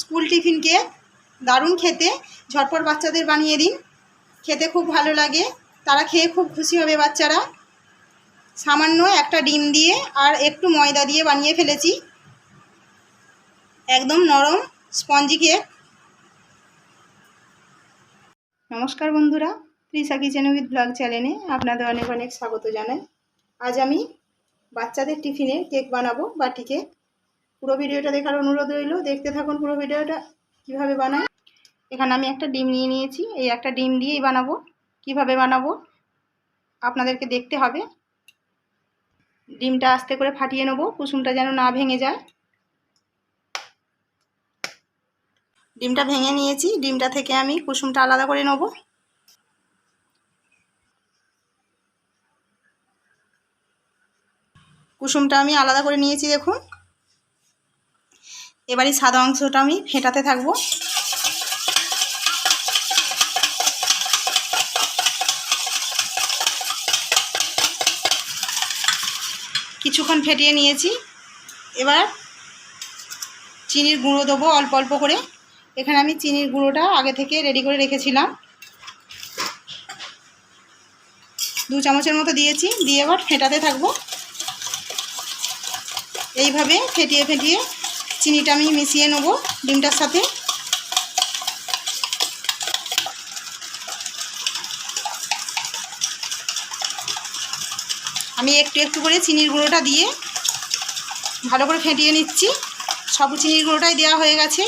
School tiffin cake দারুণ খেতে, ঝটপট বাচ্চাদের বানিয়ে দিন। খেতে খুব ভালো লাগে। তারা খেয়ে খুব খুশি হবে বাচ্চারা। সামান্য একটা ডিম দিয়ে আর একটু ময়দা দিয়ে বানিয়ে ফেলেছি। একদম নরম স্পঞ্জি কেক। নমস্কার বন্ধুরা ত্রিশা কিচেন উইথ ব্লগ চ্যানেলে আপনাদের অনেক অনেক স্বাগত জানাই। আজ আমি বাচ্চাদের টিফিনে কেক বানাবো বাটি কেক পুরো ভিডিওটা দেখার অনুরোধ রইল। দেখতে থাকুন পুরো ভিডিওটা, কীভাবে বানাই। এখানে আমি একটা ডিম নিয়ে নিয়েছি। এই একটা ডিম দিয়েই বানাবো। কীভাবে বানাবো, আপনাদেরকে দেখতে হবে। ডিমটা আস্তে করে ফাটিয়ে নেব। কুসুমটা যেন না ভেঙে যায়। ডিমটা ভেঙে নিয়েছি। ডিমটা থেকে আমি কুসুমটা আলাদা করে নেব। কুসুমটা আমি আলাদা করে নিয়েছি, দেখুন। এবারে সাদা অংশটা আমি ফেটাতে থাকব। কিছুক্ষণ ফেটিয়ে নিয়েছি। এবার চিনির গুঁড়ো দেবো অল্প অল্প করে। এখানে আমি চিনির গুঁড়োটা আগে থেকে রেডি করে রেখেছিলাম। দু চামচের মতো দিয়েছি, দিয়ে এবার ফেটাতে থাকব। এইভাবে ফেটিয়ে ফেটিয়ে চিনিটা আমি মিশিয়ে নেব ডিমটার সাথে। আমি একটু একটু করে চিনির গুঁড়োটা দিয়ে ভালো করে ফেটিয়ে নিচ্ছি। সব চিনির গুঁড়োটাই দেওয়া হয়ে গেছে।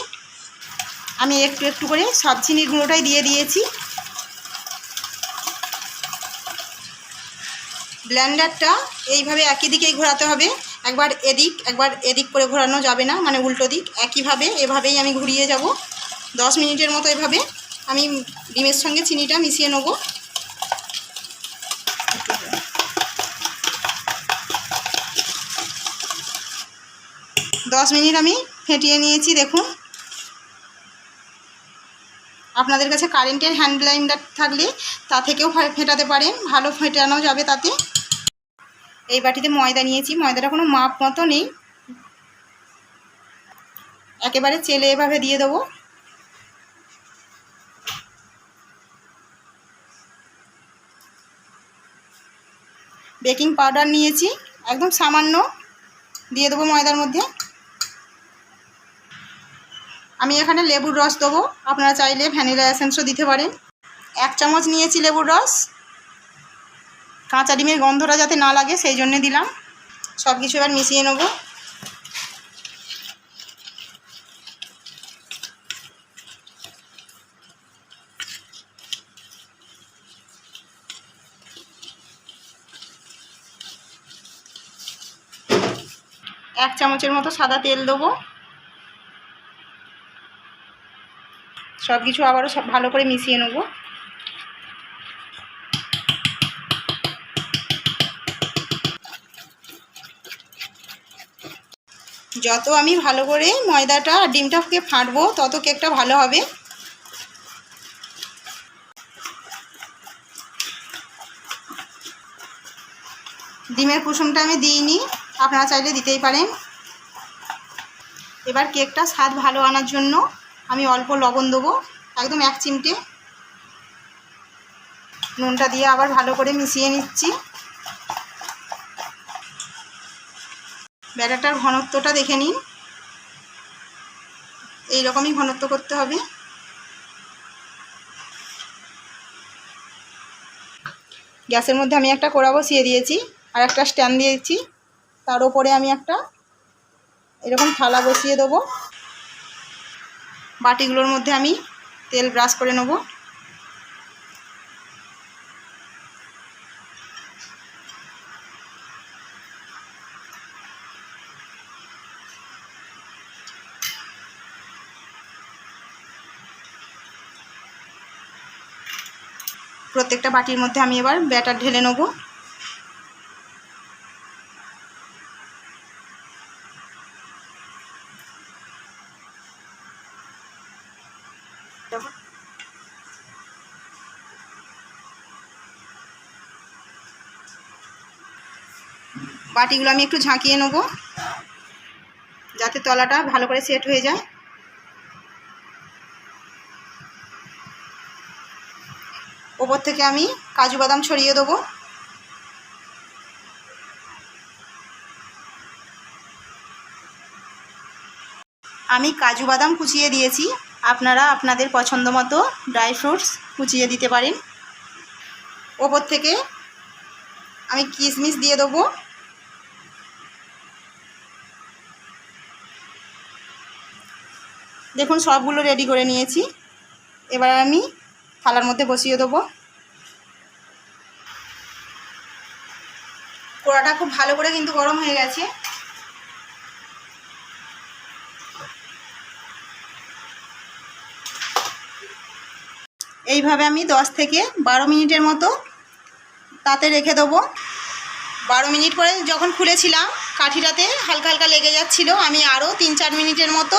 আমি একটু একটু করে সব চিনির গুঁড়োটাই দিয়ে দিয়েছি। ব্লেন্ডারটা এইভাবে একই দিকেই ঘোরাতে হবে। একবার এদিক একবার এদিক করে ঘোরানো যাবে না মানে উল্টো দিক। একইভাবে, এভাবেই আমি ঘুরিয়ে যাব। দশ মিনিটের মতো এভাবে আমি ডিমের সঙ্গে চিনিটা মিশিয়ে নেব। দশ মিনিট আমি ফেটিয়ে নিয়েছি, দেখুন। আপনাদের কাছে কারেন্টের হ্যান্ড ব্লাইন্ডার থাকলে তা থেকেও ফেটাতে পারেন। ভালো ফেটানো যাবে তাতে। এই বাটিতে ময়দা নিয়েছি, ময়দাটা কোনো মাপ মতো নেই। একেবারে চেলে এভাবে দিয়ে দেবো। বেকিং পাউডার নিয়েছি, একদম সামান্য দিয়ে দেবো ময়দার মধ্যে। আমি এখানে লেবুর রস দেবো, আপনারা চাইলে ভ্যানিলা এসেন্সও দিতে পারেন। এক চামচ নিয়েছি লেবুর রস। কাঁচা ডিমের গন্ধটা যাতে না লাগে, সেই জন্যে দিলাম। সব কিছু এবার মিশিয়ে নেব। এক চামচের মতো সাদা তেল দেবো। সব কিছু আবারও সব ভালো করে মিশিয়ে নেব। যত আমি ভালো করে ময়দাটা আর ডিমটাকে ফাটবো, তত কেকটা ভালো হবে। ডিমের কুসুমটা আমি দিইনি, আপনারা চাইলে দিতেই পারেন। এবার কেকটা স্বাদ ভালো আনার জন্য আমি অল্প লবণ দেবো, একদম এক চিমটে। নুনটা দিয়ে আবার ভালো করে মিশিয়ে নিচ্ছি। ব্যাটারটার ঘনত্বটা দেখে নিন। এই রকমই ঘনত্ব করতে হবে। গ্যাসের মধ্যে আমি একটা কোড়া বসিয়ে দিয়েছি আর একটা স্ট্যান্ড দিয়েছি। তার ওপরে আমি একটা এরকম থালা বসিয়ে দেবো। বাটিগুলোর মধ্যে আমি তেল ব্রাশ করে নেব। প্রত্যেকটা বাটির মধ্যে আমি এবার ব্যাটার ঢেলে নেব। বাটিগুলো আমি একটু ঝাঁকিয়ে নেব, যাতে তলাটা ভালো করে সেট হয়ে যায়। ওপর থেকে আমি কাজু বাদাম ছড়িয়ে দেবো। আমি কাজু বাদাম কুচিয়ে দিয়েছি। আপনারা আপনাদের পছন্দ মতো ড্রাই ফ্রুটস কুচিয়ে দিতে পারেন। ওপর থেকে আমি কিশমিশ দিয়ে দেবো। দেখুন, সবগুলো রেডি করে নিয়েছি। এবার আমি থালার মধ্যে বসিয়ে দেবো। কড়াটা খুব ভালো করে কিন্তু গরম হয়ে গেছে। এইভাবে আমি দশ থেকে বারো মিনিটের মতো তাতে রেখে দেবো। বারো মিনিট পরে যখন খুলেছিলাম, কাঠিটাতে হালকা হালকা লেগে যাচ্ছিল, আমি আরও তিন চার মিনিটের মতো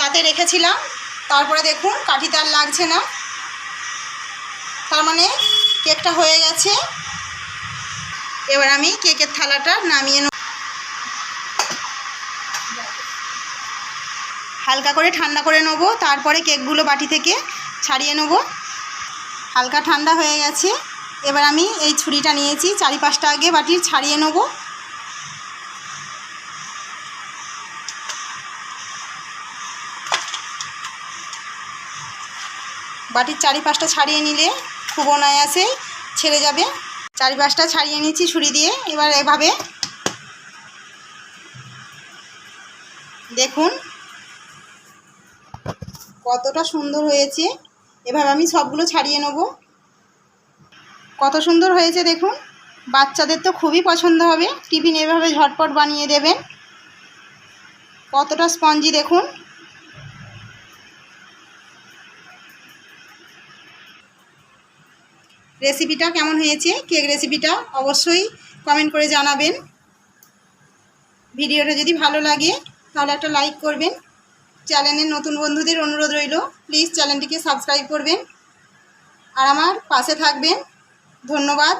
তাতে রেখেছিলাম। তারপরে দেখুন, কাঠিতে আর লাগছে না। তার মানে কেকটা হয়ে গেছে। এবার আমি কেকের থালাটা নামিয়ে নেব। হালকা করে ঠান্ডা করে নেব, তারপরে কেকগুলো বাটি থেকে ছাড়িয়ে নেব। হালকা ঠান্ডা হয়ে গেছে। এবার আমি এই ছুরিটা নিয়েছি চারি পাঁচটা আগে বাটির ছাড়িয়ে নেব। বাটির চারি পাঁচটা ছাড়িয়ে নিলে খুব অনায়াসে ছেড়ে যাবে। চারিপাশটা ছাড়িয়ে নিচ্ছি ছুরি দিয়ে। এবার এভাবে দেখুন কতটা সুন্দর হয়েছে। এভাবে আমি সবগুলো ছাড়িয়ে নেব। কত সুন্দর হয়েছে দেখুন। বাচ্চাদের তো খুবই পছন্দ হবে। টিফিন এভাবে ঝটপট বানিয়ে দেবেন। কতটা স্পঞ্জি দেখুন। রেসিপিটা কেমন হয়েছে? কেক রেসিপিটা অবশ্যই কমেন্ট করে জানাবেন। ভিডিওটা যদি ভালো লাগে, তাহলে একটা লাইক করবেন। চ্যানেলের নতুন বন্ধুদের অনুরোধ রইল প্লিজ চ্যানেলটিকে সাবস্ক্রাইব করবেন। আর আমার পাশে থাকবেন। ধন্যবাদ।